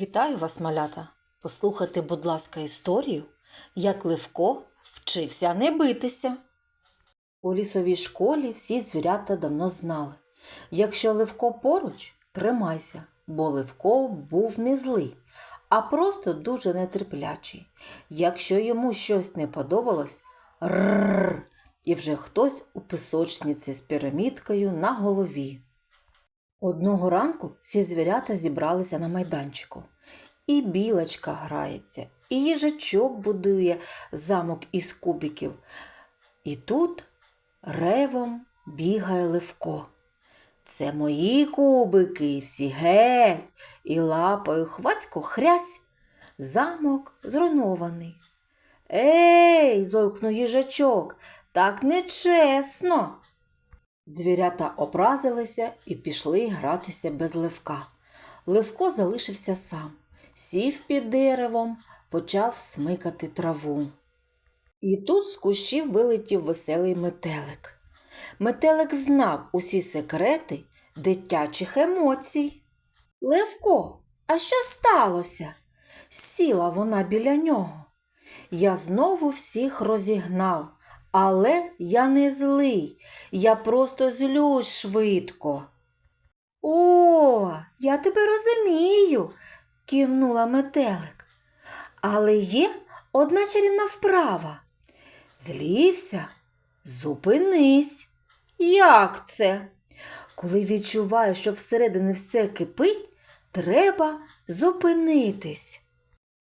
Вітаю вас, малята! Послухайте, будь ласка, історію, як Левко вчився не битися. У лісовій школі всі звірята давно знали. Якщо Левко поруч, тримайся, бо Левко був не злий, а просто дуже нетерплячий. Якщо йому щось не подобалось, рррр, і вже хтось у пісочниці з пірамідкою на голові. Одного ранку всі звірята зібралися на майданчику. І білочка грається, і їжачок будує замок із кубиків. І тут ревом бігає Левко. Це мої кубики, всі геть, і лапою хвацько хрясь. Замок зруйнований. Ей, зойкнув їжачок, так нечесно. Звірята образилися і пішли гратися без Левка. Левко залишився сам, сів під деревом, почав смикати траву. І тут з кущів вилетів веселий метелик. Метелик знав усі секрети дитячих емоцій. Левко, а що сталося? Сіла вона біля нього. Я знову всіх розігнав, але я не злий, я просто злюсь швидко. О, я тебе розумію, кивнула метелик. Але є одна чарівна вправа. Злівся, зупинись. Як це? Коли відчуваєш, що всередині все кипить, треба зупинитись.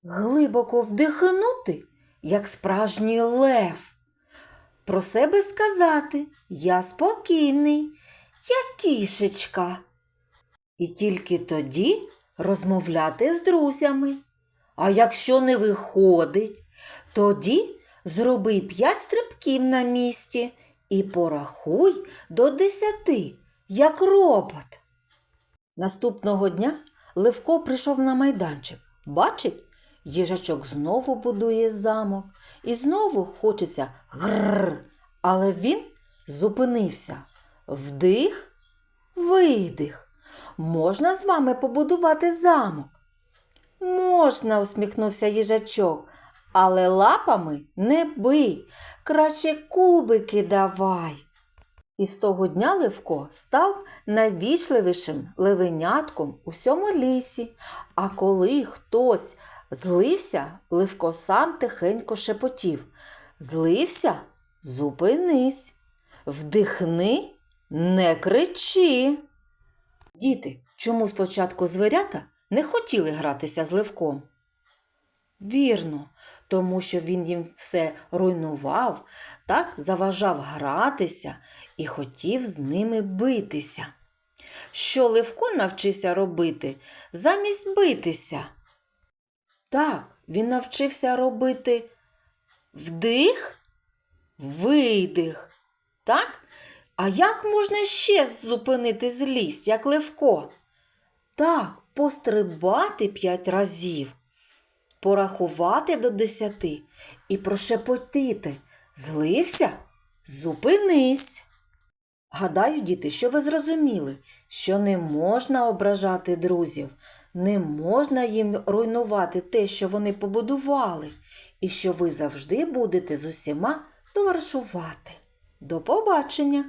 Глибоко вдихнути, як справжній лев. Про себе сказати я спокійний, як кішечка. І тільки тоді розмовляти з друзями. А якщо не виходить, тоді зроби п'ять стрибків на місці і порахуй до десяти, як робот. Наступного дня Левко прийшов на майданчик. Бачить, їжачок знову будує замок і знову хочеться гррр. Але він зупинився. Вдих, видих. Можна з вами побудувати замок? Можна, усміхнувся їжачок, але лапами не бий, краще кубики давай. І з того дня Левко став найвічливішим левенятком у всьому лісі. А коли хтось злився, Левко сам тихенько шепотів. Злився? Зупинись. Вдихни, не кричи. Діти, чому спочатку звірята не хотіли гратися з Левком? Вірно, тому що він їм все руйнував, так заважав гратися і хотів з ними битися. Що Левко навчився робити замість битися? Так, він навчився робити вдих, видих. Так? А як можна ще зупинити злість, як Левко? Так, пострибати п'ять разів, порахувати до десяти і прошепотіти. Злився? Зупинись. Гадаю, діти, що ви зрозуміли, що не можна ображати друзів, не можна їм руйнувати те, що вони побудували, і що ви завжди будете з усіма товаришувати. До побачення!